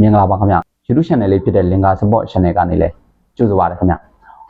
မင်္ဂလာပါခင်ဗျ YouTube channel လေးဖြစ်တဲ့ Linga Support Channel ကနေလည်းကြိုဆိုပါရခင်ဗျ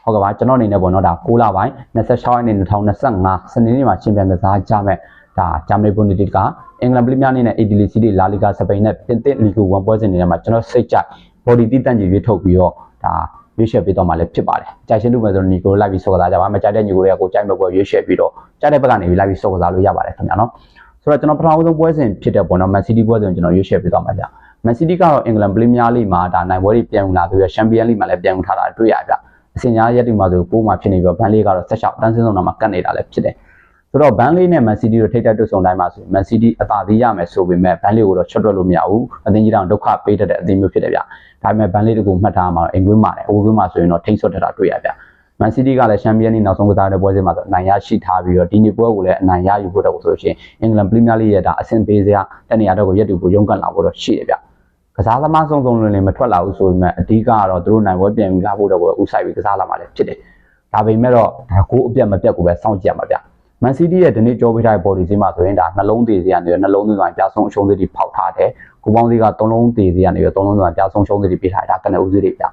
ဟုတ်ကဲ့ပါကျွန်တော်အနေနဲ့ပေါ့နော်ဒါ6လပိုင်း26ရက်နေ့2025စနေနေ့မှာရှင်ပြန်ကစားကြမဲ့ဒါဂျာမနီဘွန်ဒီတစ်ကအင်္ဂလန်ပရီးမီးယားနဲ့အီတလီစီးတီးလာလီဂါစပိန်နဲ့ပြင်သစ်လီဂို1ပွဲစဉ်တွေထဲမှာကျွန်တော်စိတ်ကြိုက် body တိတန့်ကြီးရွေးထုတ်ပြီးတော့ဒါရွေးချယ်ပေးတော့မှလည်းဖြစ်ပါတယ်။ကြိုက်ရှင်လူမယ်ဆိုတော့ညီကိုလိုက်ပြီးစောကစားကြပါမကြိုက်တဲ့ညီကိုတွေကကိုကြိုက်မဲ့ပွဲရွေးချယ်ပြီးတော့ကြိုက်တဲ့ဘက်ကနေပြီးလိုက်ပြီးစောကစားလို့ရပါတယ်ခင်ဗျာနော်။ဆိုတော့ကျွန်တော်ပထမဆုံးပွဲစဉ်ဖြစ်တဲ့ပေါ့နော် Man City ပွဲစဉ်ကျွန်တော်ရွေးချယ်ပေးတော့မှာဗျ။ Man City ကတော့အင်္ဂလန်ပရီးမီးယားလိမှာဒါနိုင်ပွဲတွေပြန်ဝင်လာပြီးတော့ Champions League မှာလည်းပြန်ဝင်ထားတာတွေ့ရဗျ။အစင်ညာရက်ဒီမှာဆိုပိုးမှာဖြစ်နေပြီးတော့ဘန်လေးကတော့ဆက်ရှောက်တန်းစင်းဆုံးတော့မှကတ်နေတာလည်းဖြစ်တယ်။ဆိုတော့ဘန်လေးနဲ့ Man City တို့ထိပ်တိုက်တွေ့ဆုံတိုင်းမှာဆို Man City အသာသေးရမယ်ဆိုပေမဲ့ဘန်လေးကိုတော့ချွတ်တွက်လို့မရဘူး။အသင်းကြီးတောင်ဒုက္ခပေးတတ်တဲ့အသင်းမျိုးဖြစ်တယ်ဗျ။ဒါပေမဲ့ဘန်လေးတို့ကိုမှတ်ထားမှာတော့အိမ်ကွင်းမှာလည်းအိုကွင်းမှာဆိုရင်တော့ထိန်းဆွတ်တတ်တာတွေ့ရဗျ။ Man City ကလည်း Champions League နောက်ဆုံးကစားတဲ့ပွဲစဉ်မှာဆိုအနိုင်ရရှိထားပြီးတော့ဒီနေ့ပွဲကိုလည်းအနိုင်ရယူဖို့တော့ဆိုလို့ရှိရင်အင်္ဂလန်ပရီးမီးယားလိရဲ့ဒါအဆင့်ပေးစရာတနေရာတော့ကိုရက်တူကိုရုန်းကန်လာဖို့တော့ရှိတယ်ဗျ။ ကစားသမားစုံစုံလင်လင်မထွက်လာဘူးဆိုပေမဲ့အဓိကကတော့သူတို့နိုင်ပွဲပြန်လာဖို့တော့ကိုဥဆိုင်ပြီးကစားလာမှလည်းဖြစ်တယ်။ဒါပေမဲ့တော့ဒါကိုအပြတ်မပြတ်ကိုပဲစောင့်ကြည့်ရမှာဗျ။ Man City ရဲ့ဒီနေ့ကြောပေးထားတဲ့ body စီးမှာဆိုရင်ဒါနှလုံးသေးစီကနေနှလုံးသွင်းသွားပြဆုံးအရှုံးသေးတွေဖောက်ထားတယ်။ကိုပေါင်းသေးကသုံးလုံးသေးစီကနေပြီးသုံးလုံးသွင်းပြဆုံးရှုံးသေးတွေပေးထားတယ်ဒါကနေဦးစီးတွေဗျ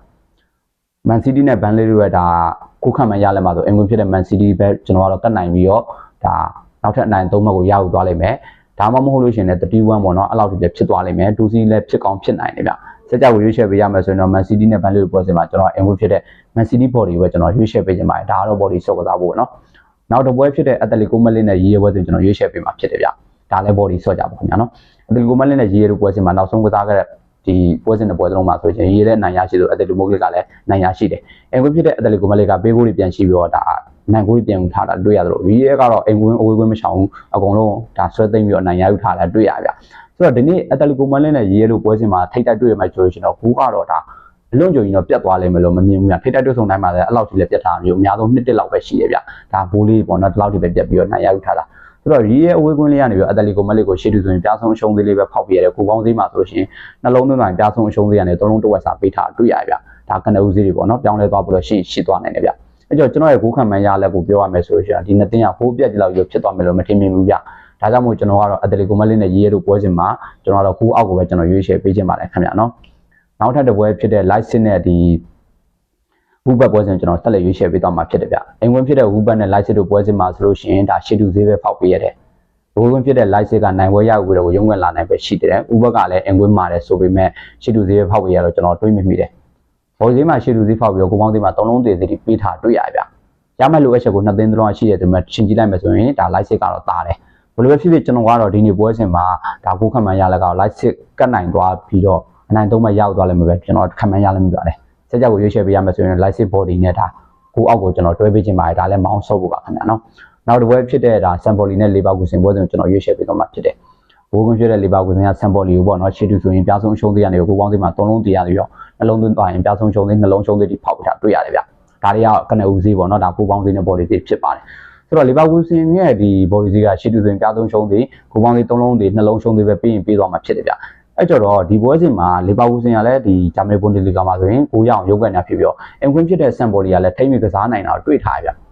။ Man City နဲ့ Burnley တို့ရဲ့ဒါကိုခံမှရလဲမှာဆိုအင်္ဂလိပ်ဖြစ်တဲ့ Man City ပဲကျွန်တော်ကတော့တတ်နိုင်ပြီးတော့ဒါနောက်ထပ်အနိုင်သုံးမှတ်ကိုရယူသွားလိမ့်မယ်။ ဒါမှမဟုတ်လို့ရှိရင်လည်း31ပေါ့နော်အဲ့လောက်ထိလည်းဖြစ်သွားလိမ့်မယ်။2စီးလည်းဖြစ်ကောင်းဖြစ်နိုင်တယ်ဗျ။စက်ကြကိုရွေးချယ်ပေးရမယ်ဆိုရင်တော့ Man City နဲ့ Burnley တို့ပွဲစဉ်မှာကျွန်တော်အင်္ဂလိပ်ဖြစ်တဲ့ Man City body ကိုပဲကျွန်တော်ရွေးချယ်ပေးခြင်းပါတယ်။ဒါကတော့ body ဆော့ကစားဖို့ပေါ့နော်။နောက်တစ်ပွဲဖြစ်တဲ့ Atletico Madrid နဲ့ရေးရဲပွဲစဉ်ကျွန်တော်ရွေးချယ်ပေးမှာဖြစ်တယ်ဗျ။ဒါလည်း body ဆော့ကြပါခင်ဗျာနော်။ Atletico Madrid နဲ့ရေးရဲတို့ပွဲစဉ်မှာနောက်ဆုံးကစားခဲ့တဲ့ဒီပွဲစဉ်တစ်ပွဲလုံးမှာဆိုရင်ရေးတဲ့နိုင်ရရှိဆိုအတက်လူမိုကလစ်ကလည်းနိုင်ရရှိတယ်။အိမ်ကွင်းဖြစ်တဲ့အတက်လူကိုမလစ်ကပေးကိုတွေပြန်ရှိပြီးတော့ဒါ နိုင်ကိုတွေပြန်ထားတာတွေ့ရသလိုရေးရဲကတော့အိမ်ကွင်းအဝေးကွင်းမချောင်ဘူးအကုန်လုံးဒါဆွဲသိမ့်ပြီးတော့နိုင်ရယူထားတာတွေ့ရဗျ။ဆိုတော့ဒီနေ့အတက်လူကိုမလစ်နဲ့ရေးရဲတို့ပွဲစဉ်မှာထိတ်တက်တွေ့ရမှဆိုရင်တော့ဘူးကတော့ဒါအလွန်ကြုံရင်တော့ပြတ်သွားလိမ့်မယ်လို့မမြင်ဘူးဗျထိတ်တက်တွေ့ဆုံတိုင်းမှာလည်းအဲ့လောက်ကြီးလည်းပြတ်တာမျိုးအများဆုံးနှစ်တစ်လောက်ပဲရှိရဗျဒါဘိုးလေးပေါ့နော်ဒီလောက်ကြီးပဲပြတ်ပြီးတော့နိုင်ရယူထားတာဆိုတော့ရီရဲ့အဝေးကွင်းလေးကနေပြီးအတလီကိုမက်လစ်ကိုရှေ့တူဆိုရင်ပြားဆုံးအရှုံးသေးလေးပဲဖောက်ပြရတယ်ကိုပေါင်းသေးမှာဆိုလို့ရှိရင်နှလုံးသွင်းတိုင်းပြားဆုံးအရှုံးသေးကနေသုံးလုံးတစ်ဝက်စာပေးထားတွေ့ရဗျဒါကနဦးစီးတွေပေါ့နော်ပြောင်းလဲသွားပြီးတော့ရှေ့ရှိသွားနိုင်တယ်ဗျ အဲ့ကြောင့်ကျွန်တော်ရဲ့ကိုခံမှန်ရလက်ကိုပြောရမယ်ဆိုလို့ရှိရင်ဒီနှစ်တင်းကဘိုးပြက်ကြီးလောက်ရုပ်ဖြစ်သွားမယ်လို့မထင်မြင်ဘူးဗျဒါကြောင့်မို့ကျွန်တော်ကတော့အတလီကိုမက်လစ်နဲ့ရီရဲ့တို့ပွဲစဉ်မှာကျွန်တော်ကတော့ကိုအောက်ကိုပဲကျွန်တော်ရွေးချယ်ပေးခြင်းပါတယ်ခင်ဗျာနော်နောက်ထပ်တစ်ပွဲဖြစ်တဲ့ live sit နဲ့ဒီဝူဘတ်ပွဲစဉ်ကျွန်တော်ဆက်လက်ရွေးချယ်ပေးသွားမှာဖြစ်တယ်ဗျအိမ်ဝင်ဖြစ်တဲ့ဝူဘတ်နဲ့ live sit တို့ပွဲစဉ်မှာဆိုလို့ရှိရင်ဒါရှီတူဈေးပဲဖောက်ပေးရတယ်ဘိုးကွင်းဖြစ်တဲ့ live ကနိုင်ပွဲရပြီးတော့ရုံးဝင်လာနိုင်ပဲရှိတယ်။ဥဘကလည်းအင်ကွင်းမာတယ်ဆိုပေမဲ့ရှီတူဈေးဖောက်ပေးရတော့ကျွန်တော်တွေးမိမိတယ်။ ဘော်ဈေးမှာရှီတူဈေးဖောက်ပြီးတော့ကိုပေါင်းဈေးမှာသုံးလုံးသေးသေးပေးထားတွေ့ရဗျ။ရမယ်လို့အချက်ကိုနှစ်သိန်းသုံးရှိရတယ်ဒီမှာရှင်းကြည့်လိုက်မယ်ဆိုရင်ဒါ live ကတော့တားတယ်။ဘယ်လိုပဲဖြစ်ဖြစ်ကျွန်တော်ကတော့ဒီနေ့ပွဲစဉ်မှာဒါကိုခံမှန်ရလက်ကတော့ live ကတ်နိုင်သွားပြီးတော့အနိုင်သုံးမှရောက်သွားလိမ့်မယ်ပဲကျွန်တော်ခံမှန်ရလိမ့်မယ်ပါတယ်။စက်ကြောက်ကိုရွေးချယ်ပေးရမယ်ဆိုရင် live body နဲ့ဒါကိုအောက်ကိုကျွန်တော်တွဲပေးခြင်းပါတယ်ဒါလည်းမောင်းဆုပ်ဖို့ပါခင်ဗျာနော်။နောက်တစ်ပွဲဖြစ်တဲ့ဒါဆမ်ပေါ်လီနဲ့လေဘာကူစင်ပွဲစဉ်ကိုကျွန်တော်ရွေးချယ်ပေးတော့မှာဖြစ်တယ်။ ဘိုးကွင်းဖြစ်တဲ့လေဘာကူစင်ကဆမ်ပေါ်လီကိုပေါ့နော်ရှီတူဆိုရင်ပြားဆုံးရှုံးသေးရတယ်ကိုပေါင်းသေးမှာ၃လုံးသေးရတယ်ရောနှလုံးသွင်းသွားရင်ပြားဆုံးရှုံးသေးနှလုံးရှုံးသေးဒီဖောက်ပြတာတွေ့ရတယ်ဗျ။ဒါတွေကကနဦးဈေးပေါ့နော်ဒါကိုပေါင်းသေးနဲ့ပေါ်လီသေးဖြစ်ပါတယ်။ဆိုတော့လေဘာကူစင်ရဲ့ဒီဘော်လီဈေးကရှီတူဆိုရင်ပြားဆုံးရှုံးသေးကိုပေါင်းသေး၃လုံးသေးနှလုံးရှုံးသေးပဲပြီးရင်ပြီးသွားမှာဖြစ်တယ်ဗျ။အဲ့ကြတော့ဒီပွဲစဉ်မှာလီဗာပူးစင်ကလည်းဒီဂျာမနီဘွန်ဒလီဂါမှာဆိုရင်9ရောင်ရုပ်ကန်ညာဖြစ်ပြီးတော့အင်ကွင်းဖြစ်တဲ့ဆန်ဘော်လီကလည်းထိမ့်မိကစားနိုင်တာတွေ့ထားရဗျ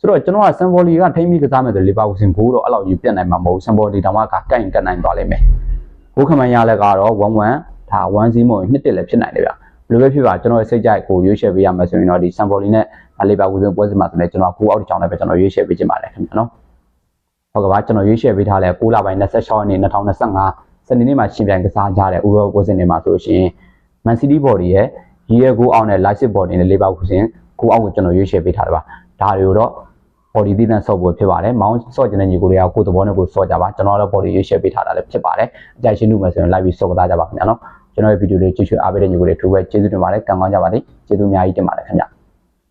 ဆိုတော့ကျွန်တော်ကဆန်ဘော်လီကထိမ့်မိကစားမယ်ဆိုလီဗာပူးစင်ဘိုးတော့အဲ့လောက်ကြီးပြတ်နိုင်မှာမဟုတ်ဆန်ဘော်လီတောင်မှကကိုင်ကတ်နိုင်သွားလိမ့်မယ်ဘိုးခမန်ရလည်းကတော့1-1ဒါ1စီးမို့နှစ်တစ်လည်းဖြစ်နိုင်တယ်ဗျဘယ်လိုပဲဖြစ်ပါကျွန်တော်ရဲ့စိတ်ကြိုက်ကိုရွေးချယ်ပေးရမယ်ဆိုရင်တော့ဒီဆန်ဘော်လီနဲ့လီဗာပူးစင်ပွဲစဉ်မှာဆိုလည်းကျွန်တော်ကိုအောက်တစ်ချောင်းနဲ့ပဲကျွန်တော်ရွေးချယ်ပေးခြင်းပါတယ်ခင်ဗျာနော်ဟုတ်ကဲ့ပါကျွန်တော်ရွေးချယ်ပေးထားလဲ6လပိုင်း26ရက်နေ့2025စနေနေ့မှာရှင်ပြိုင်ကစားကြတဲ့ဥရောပွဲစဉ်တွေမှာဆိုလို့ရှိရင် Man City body ရဲ့ရီရဲ့ကိုအောင်နဲ့ Leipzig body နဲ့ Leverkusen ကိုအောင်ကိုကျွန်တော်ရွေးချယ်ပေးထားတယ်ပါ ဒါတွေကိုတော့ body တည်တံ့ဆော့ပွဲဖြစ်ပါတယ်မောင်းဆော့ကျင်တဲ့ညီကိုတွေကကိုယ်သဘောနဲ့ကိုယ်ဆော့ကြပါကျွန်တော်တို့ body ရွေးချယ်ပေးထားတာလည်းဖြစ်ပါတယ်အကြိုက်ရှင်းလို့မယ်ဆိုရင် live ပြီးဆော့ကစားကြပါခင်ဗျာနော်ကျွန်တော်ရဲ့ဗီဒီယိုလေးကြည့်ရှုအားပေးတဲ့ညီကိုတွေထူပဲကျေးဇူးတင်ပါတယ်ကံကောင်းကြပါစေကျေးဇူးအများကြီးတင်ပါတယ်ခင်ဗျာ